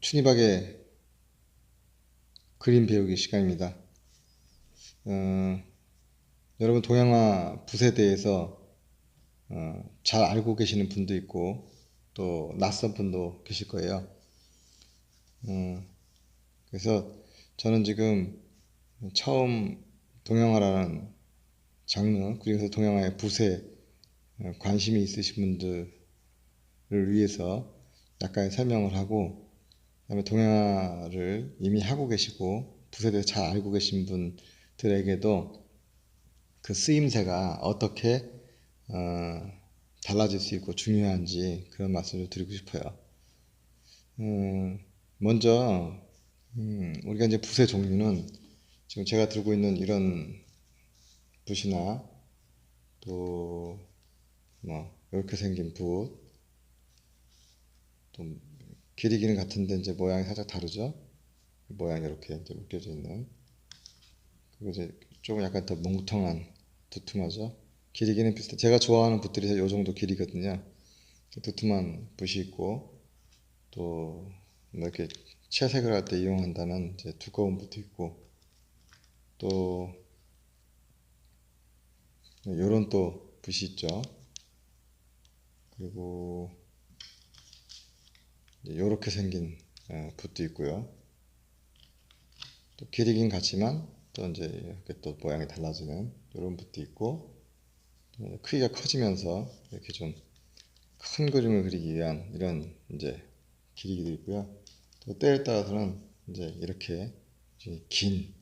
춘희박의 그림 배우기 시간입니다. 어, 여러분 동양화 붓에 대해서 어, 잘 알고 계시는 분도 있고 또 낯선 분도 계실 거예요. 어, 그래서 저는 지금 처음 동양화라는 장르 그래서 동양화의 붓에 어, 관심이 있으신 분들을 위해서 약간의 설명을 하고 그다음에 동양화를 이미 하고 계시고 대해서 잘 알고 계신 분들에게도 그 쓰임새가 어떻게 어, 달라질 수 있고 중요한지 그런 말씀을 드리고 싶어요. 음, 먼저 음, 우리가 이제 붓의 종류는 지금 제가 들고 있는 이런 붓이나 또 뭐 이렇게 생긴 붓, 또 길이 기는 같은데 이제 모양이 살짝 다르죠. 모양이 이렇게 이제 묶여져 있는 그리고 이제 조금 약간 더 뭉텅한 두툼하죠. 길이 기는 비슷해. 제가 좋아하는 붓들이 이 정도 길이거든요. 두툼한 붓이 있고 또뭐 이렇게 채색을 할 때 이용한다는 이제 두꺼운 붓도 있고 또 요런 또 붓이 있죠. 그리고 이렇게 생긴 어, 붓도 있고요. 또 길이긴 같지만 또 이제 이렇게 또 모양이 달라지는 이런 붓도 있고 또 크기가 커지면서 이렇게 좀 큰 그림을 그리기 위한 이런 이제 길이기도 있고요. 또 때에 따라서는 이제 이렇게 긴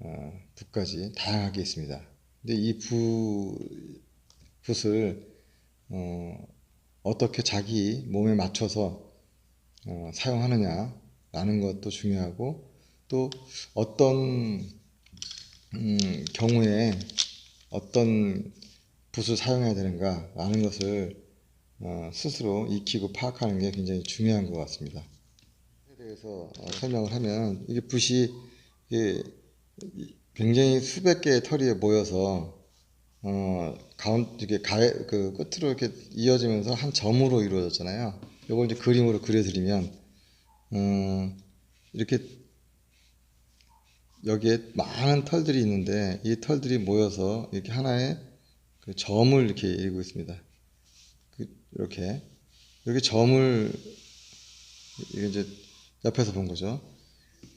어, 붓까지 다양하게 있습니다. 근데 이 붓, 붓을 어, 어떻게 자기 몸에 맞춰서 어, 사용하느냐라는 것도 중요하고 또 어떤 음, 경우에 어떤 붓을 사용해야 되는가라는 것을 어, 스스로 익히고 파악하는 게 굉장히 중요한 것 같습니다. 에 대해서 어, 설명을 하면 이게 붓이 이게 굉장히 수백 개의 털이 모여서 어, 가운 이게 가에 그 끝으로 이렇게 이어지면서 한 점으로 이루어졌잖아요. 요걸 이제 그림으로 그려드리면 어, 이렇게 여기에 많은 털들이 있는데 이 털들이 모여서 이렇게 하나의 그 점을 이렇게 이루고 있습니다. 그, 이렇게 이렇게 점을 이게 이제 옆에서 본 거죠.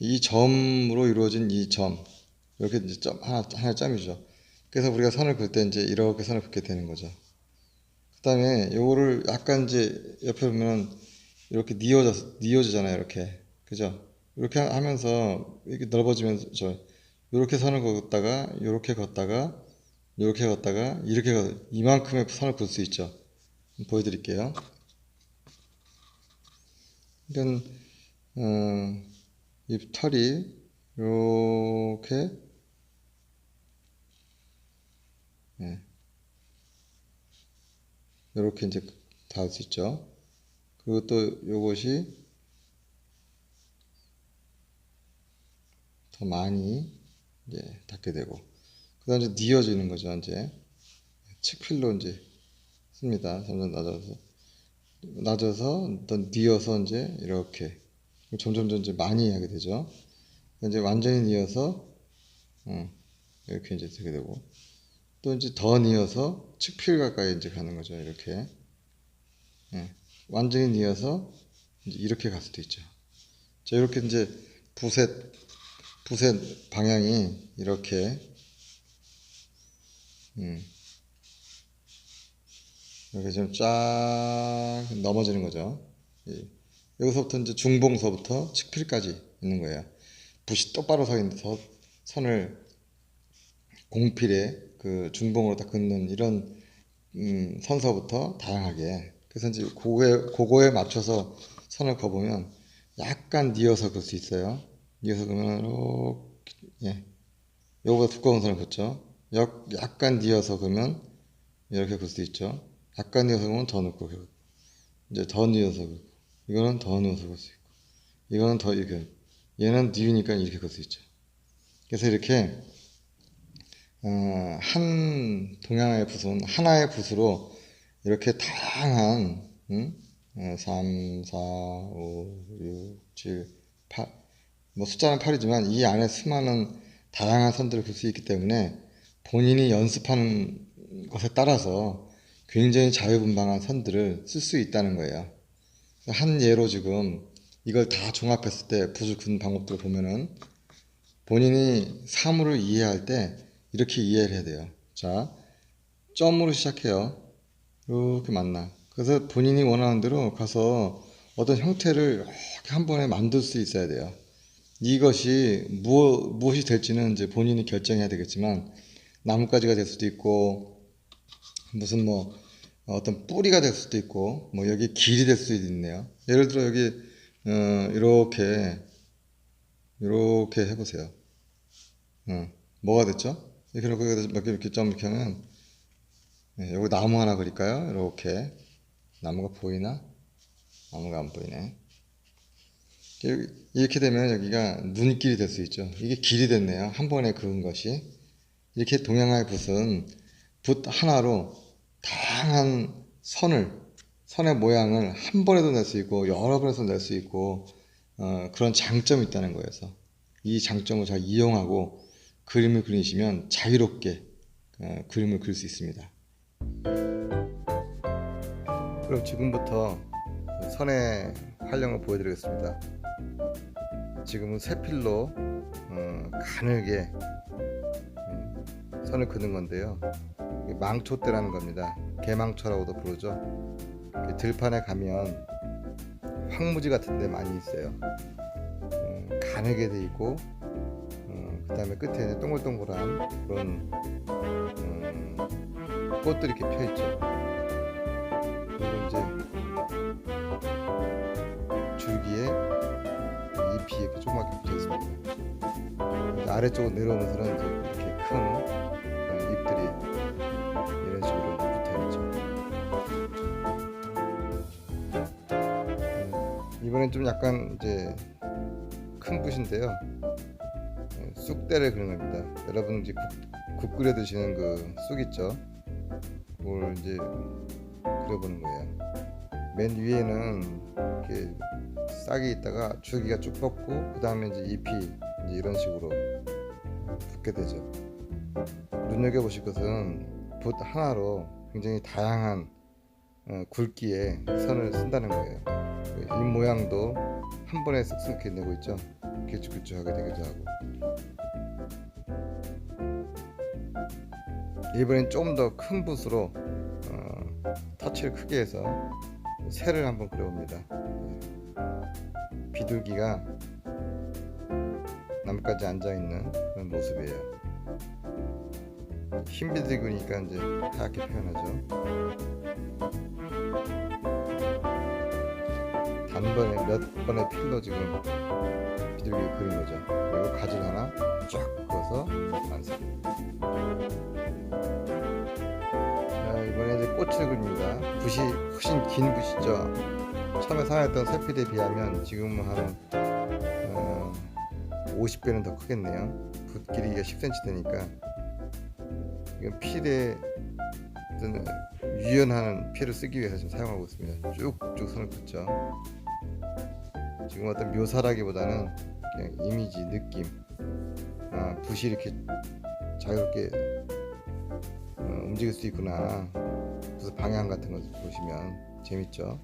이 점으로 이루어진 이 점, 이렇게 이제 점 하나 하나 점이죠. 그래서 우리가 선을 그을 때 이제 이렇게 선을 긋게 되는 거죠. 그 다음에 요거를 약간 이제 옆에 보면 이렇게 뉘어져 뉘어지잖아요. 이렇게 그죠? 이렇게 하면서 이렇게 넓어지면서 저 이렇게 선을 긋다가 이렇게 걷다가 이렇게 걷다가 이렇게 걷 이만큼의 선을 긋을 수 있죠. 보여드릴게요. 그러니까 어, 이 털이 이렇게 네. 이렇게 이제 닿을 수 있죠. 그리고 또 이것이 더 많이 이제 닿게 되고 그다음 이제 뉘어지는 거죠. 이제 칙필로 이제 씁니다. 점점 낮아서 낮아서 또 뉘어서 이제 이렇게 점점 점 이제 많이 하게 되죠. 이제 완전히 뉘어서 어, 이렇게 이제 되게 되고 또 이제 더 뉘어서 측필 가까이 이제 가는 거죠. 이렇게 예, 완전히 이제 이렇게 갈 수도 있죠. 자 이렇게 이제 붓의 붓의 방향이 이렇게 음, 이렇게 좀 쫙 넘어지는 거죠. 예. 여기서부터 이제 중봉서부터 측필까지 있는 거예요. 붓이 똑바로 서 있는 서 선을 공필에 그 중봉으로 다 긋는 이런 음, 선서부터 다양하게 그래서 이제 그거에, 그거에 맞춰서 선을 그어보면 약간 뉘어서 그을 수 있어요. 뉘어서 그러면 이렇게 예. 요거보다 두꺼운 선을 긋죠. 역, 약간 뉘어서 그러면 이렇게 그을 수 있죠. 약간 뉘어서 그러면 더 넣고 이제 더 뉘어서 긋고 이거는 더 넣어서 그을 수 있고 이거는 더 이렇게 얘는 뉘으니까 이렇게 그을 수 있죠. 그래서 이렇게 어, 한 동양의 붓은 하나의 붓으로 이렇게 다양한 음? 어, 3, 4, 5, 6, 7, 8. 뭐 숫자는 8이지만 이 안에 수많은 다양한 선들을 볼 수 있기 때문에 본인이 연습하는 것에 따라서 굉장히 자유분방한 선들을 쓸 수 있다는 거예요. 한 예로 지금 이걸 다 종합했을 때 붓을 긋는 방법들을 보면은 본인이 사물을 이해할 때 이렇게 이해를 해야 돼요. 자, 점으로 시작해요. 이렇게 만나. 그래서 본인이 원하는 대로 가서 어떤 형태를 한 번에 만들 수 있어야 돼요. 이것이 무엇, 무엇이 될지는 이제 본인이 결정해야 되겠지만 나뭇가지가 될 수도 있고 무슨 뭐 어떤 뿌리가 될 수도 있고 뭐 여기 길이 될 수도 있네요. 예를 들어 여기 어, 이렇게 이렇게 해보세요. 어, 뭐가 됐죠? 이렇게 놓고 여기다 몇 개 이렇게 점 이렇게 하면 네, 여기 나무 하나 그릴까요? 이렇게 나무가 보이나? 나무가 안 보이네. 이렇게 되면 여기가 눈길이 될 수 있죠. 이게 길이 됐네요. 한 번에 그은 것이. 이렇게 동양화의 붓은 붓 하나로 다양한 선을, 선의 모양을 한 번에도 낼 수 있고 여러 번에서 낼 수 있고 어, 그런 장점이 있다는 거여서 이 장점을 잘 이용하고 그림을 그리시면 자유롭게 어, 그림을 그릴 수 있습니다. 그럼 지금부터 선의 활용을 보여드리겠습니다. 지금은 세필로 어, 가늘게 음, 선을 그는 건데요. 망초대라는 겁니다. 개망초라고도 부르죠. 들판에 가면 황무지 같은 데 많이 있어요. 음, 가늘게 돼 있고 그 다음에 끝에 이제 동글동글한 그런 음, 꽃들이 이렇게 펴 있죠. 그리고 이제 줄기에 잎이 이렇게 조그맣게 붙어 있습니다. 근데 아래쪽으로 내려오면서는 이제 이렇게 큰 어, 잎들이 이런 식으로 붙어 있죠. 음, 이번엔 좀 약간 이제 큰 붓인데요. 네, 쑥대를 그리는 겁니다. 여러분 이제 국, 국 끓여 드시는 그 쑥 있죠? 그걸 이제 그려보는 거예요. 맨 위에는 이렇게 싹이 있다가 줄기가 쭉 뻗고 그 다음에 이제 잎이 이제 이런 식으로 붙게 되죠. 눈여겨 보실 것은 붓 하나로 굉장히 다양한 어, 굵기의 선을 쓴다는 거예요. 이 모양도 한 번에 쓱쓱 이렇게 내고 있죠. 길쭉길쭉하게 되기도 하고. 이번엔 좀 더 큰 붓으로 어, 터치를 크게 해서 새를 한번 그려봅니다. 예. 비둘기가 나뭇가지 앉아 있는 그런 모습이에요. 흰 비둘기니까 이제 하얗게 표현하죠. 단번에 몇 번의 필로 지금 비둘기 그린 거죠. 그리고 가지를 하나 쫙 그어서 완성. 자, 이번에 이제 꽃을 그립니다. 붓이 훨씬 긴 붓이죠. 처음에 사용했던 세필에 비하면 지금은 한 어, 50배는 더 크겠네요. 붓 길이가 10cm 되니까 이건 필에 유연한 필을 쓰기 위해서 지금 사용하고 있습니다. 쭉쭉 선을 긋죠. 지금 어떤 묘사라기보다는 그냥 이미지, 느낌. 아, 붓이 이렇게 자유롭게 어, 움직일 수 있구나. 그래서 방향 같은 거 보시면 재밌죠.